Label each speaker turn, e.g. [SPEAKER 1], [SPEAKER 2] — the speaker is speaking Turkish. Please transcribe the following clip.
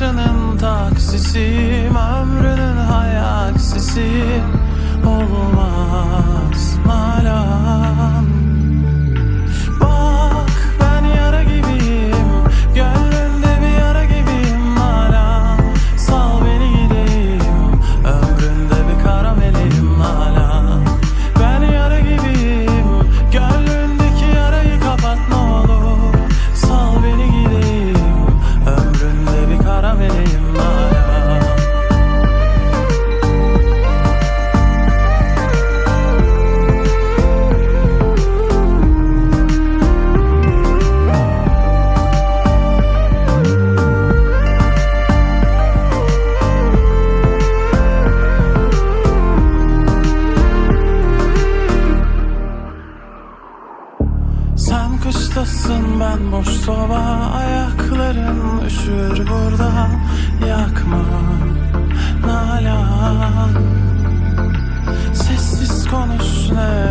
[SPEAKER 1] Yaşının taksisi, ömrünün hayaksisi olmaz. Kıştasın ben boş soba Ayakların üşür burada Yakma Nalan. Sessiz konuş ne